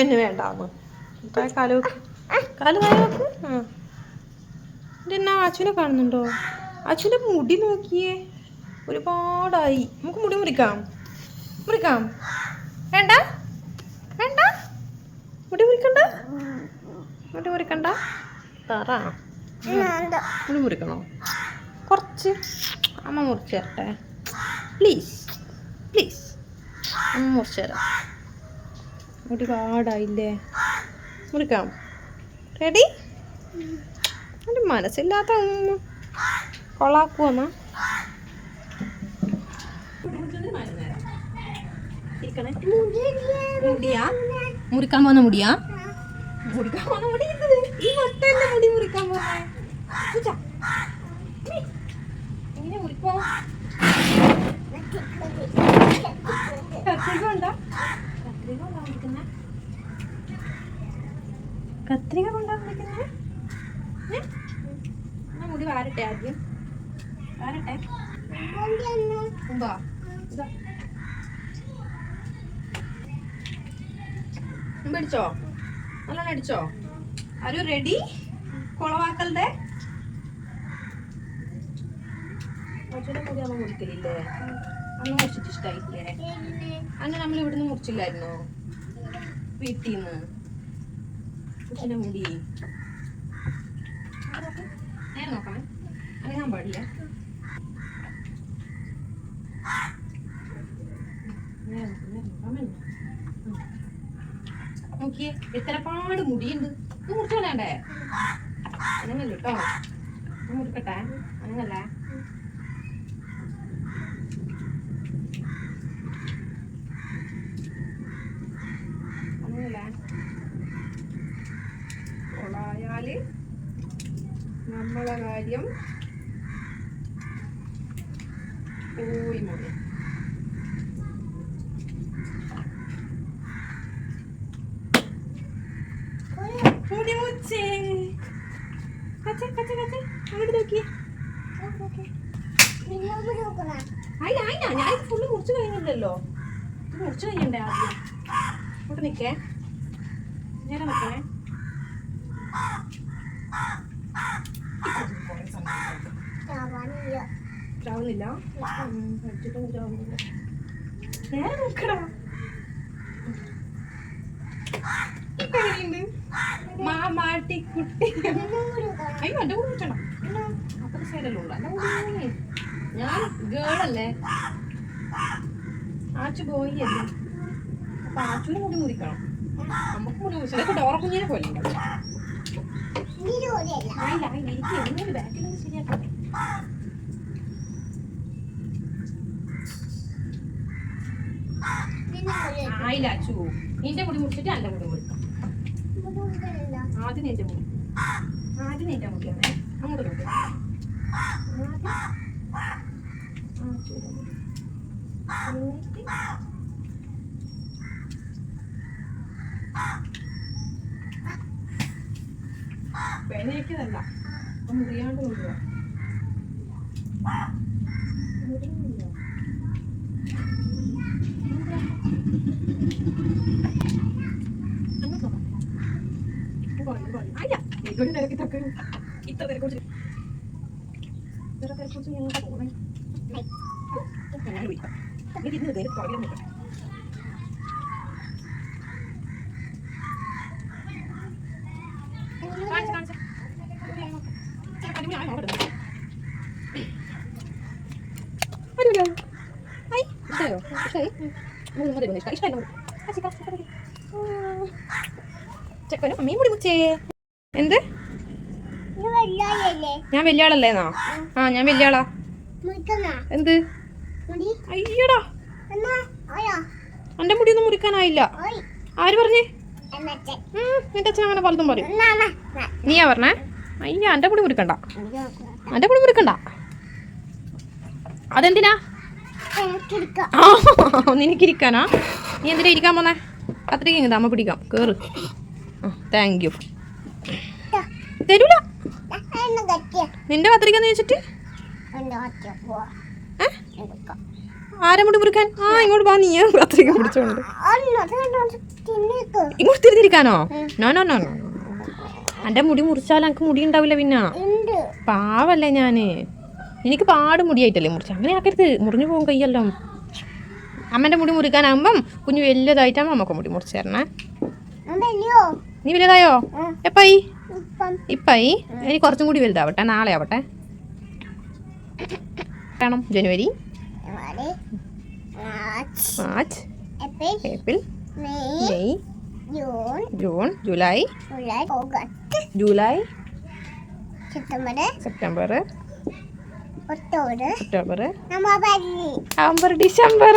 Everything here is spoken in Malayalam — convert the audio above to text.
എന്നെ വേണ്ടാന്ന് കാൽ വെക്ക്. കാൽ വെക്ക്. ഇതെന്നാ അച്ഛനെ കാണുന്നുണ്ടോ? അച്ഛന്റെ മുടി നോക്കിയേ. ഒരുപാടായി. നമുക്ക് മുടി മുറിക്കാം. മുറിക്കാം. വേണ്ട? വേണ്ട? മുടി മുറിക്കണ്ട? മുടി മുറിക്കണ്ട? തറ. മുടി മുറിക്കണോ? കുറച്ച്. അമ്മ മുറിച്ച് തരട്ടെ. പ്ലീസ്. പ്ലീസ്. അമ്മ മുറിച്ച് തരാം. മുടി പാടായില്ലേ മുറിക്കാം. റെഡി ഒരു മനസ്സില്ലാത്ത കൊളാക്കുവന്നാ. മുടിയാ? മുറിക്കാൻ പോകുന്ന മുടിയാ? മുറിക്കാൻ പോകുന്ന മുടി ഈ മൊട്ടന്റെ മുടി മുറിക്കാൻ പോകുന്നേ. എങ്ങനെ മുറിക്കോ കൊണ്ടാ കത്രിക കൊണ്ടാ മുറിക്കുന്നേ കത്രിക കൊണ്ടാ മുറിക്കുന്നേ ഏ? എന്നാ മുടി വാരട്ടെ ആദ്യം. വാരട്ടെ. അടിച്ചോ? നല്ലോണം അടിച്ചോ? ആരും റെഡി കുളവാക്കലുടെ അച്ഛന്റെ മുടി അമ്മ മുറിക്കലില്ലേ അന്ന് മുറിച്ചിട്ട് ഇഷ്ടമായിട്ടില്ലേ അന്ന് നമ്മൾ ഇവിടുന്ന് മുറിച്ചില്ലായിരുന്നു? വീട്ടിൽ നിന്ന് കൊച്ചിന്റെ മുടി. നേരെ നോക്കണേ. അനങ്ങാൻ പാടില്ല. നോക്കിയേ എത്രപാട് മുടിയുണ്ട്. ഇത് അനങ്ങല്ല കേട്ടോ. മുറിക്കട്ടെ? അനങ്ങല്ലേ നമ്മളെ കാര്യം പോയി മോനെ അയില്ല അയില്ല ഞാൻ ഫുള്ള് മുറിച്ച് കഴിഞ്ഞില്ലല്ലോ. ഇത് മുറിച്ച് ആദ്യം. ഇവിടെ നിൽക്കേ. നേരെ നിൽക്കണേ. ചാവുന്നില്ല ചാവുന്നില്ല നേരെ നോക്കടാ. എങ്ങനെയുണ്ട് മാമാട്ടിക്കുട്ടി അയ്യോ എന്റെ കൂടെ വെച്ചണം അപ്പുറത്തെ സൈഡല്ലേ ഉള്ളു. എന്റെ കൂടെ ഞാൻ ഗേളല്ലേ ആച്ചു പോയി അല്ലേ? അപ്പൊ ആച്ചുവിന് മുടി മുറിക്കണം നമുക്ക് മുടി മുറിച്ചാൽ ഡോറ കുഞ്ഞിനെ പോലെ ആയില്ല അച്ചു നിന്റെ മുടി മുടിച്ചിട്ട് എന്റെ മുടി മുടിക്കാം ആദ്യം നിന്റെ മുടി. ആദ്യം നിന്റെ മുടിയാണ് അങ്ങോട്ട് നോക്കാം. ആദ്യം മുടി. എന്നിട്ട് പെനയ്ക്കതല്ല മുറിയാണ്ട് നോക്കാം പോയി, പോയി. അയ്യ, ഇതൊരു തിരക്കുറിച്ച് ഇത്ര തിരക്കുറിച്ച് ഞങ്ങൾക്ക് പോകണേ ഞാൻ വിളിക്കാം ഇത് ഇന്ന് നേരെ പുറകിൽ നോക്കാം കാണിച്ച് കാണിച്ച് മൂന്ന് അമ്മയും കൂടി മുച്ചേ എന്ത്? ഞാൻ വലിയ ആളല്ലേന്നാ ആ ഞാൻ വലിയ ആളാ എന്ത്? അയ്യടാ. എന്റെ മുടിയൊന്നും മുറിക്കാനായില്ല. ആര് പറഞ്ഞേ? നിന്റെ അച്ഛൻ അങ്ങനെ പലതും പറയും. നീയാ പറഞ്ഞേ? അയ്യ എന്റെ മുടി മുറിക്കണ്ട. എന്റെ മുടി മുറിക്കണ്ട. അതെന്തിനാ? നിനക്കിരിക്കാനാ? നീ എന്തിനാ ഇരിക്കാൻ പോന്നേ? അത്രയ്ക്ക് ഇങ്ങനെ അമ്മ പിടിക്കാം. കേറ്. താങ്ക് യു തരൂല. നിന്റെ കത്രിക ചോദിച്ചിട്ട്? വെച്ചിട്ട് ഏ? ആരെ മുടി മുറിക്കാൻ? ആ ഇങ്ങോട്ട് വാ നീ കത്രിക പിടിച്ചോണ്ട്? ഇങ്ങോട്ട് തിരിഞ്ഞിരിക്കാനോ? നോ നോ നോ നോ എന്റെ മുടി മുറിച്ചാൽ എനിക്ക് മുടി ഉണ്ടാവില്ല പിന്നെ. പാവല്ലേ ഞാൻ എനിക്ക് പാട് മുടിയായിട്ടല്ലേ മുറിച്ച്. അങ്ങനെ ആക്കരുത്. മുറിഞ്ഞു പോകും കയ്യല്ലോ. അമ്മന്റെ മുടി മുറിക്കാനാകുമ്പം കുഞ്ഞു വലിയതായിട്ടാകുമ്പോൾ അമ്മയ്ക്ക് മുടി മുറിച്ച് തരണേ. നീ വലുതായോ? എപ്പായി? ഇപ്പായി? ഇനി കുറച്ചും കൂടി വലുതാവട്ടെ. നാളെ ആവട്ടെ. വേണം. ജനുവരി. March. April. May. June. July. July. July. September September October November December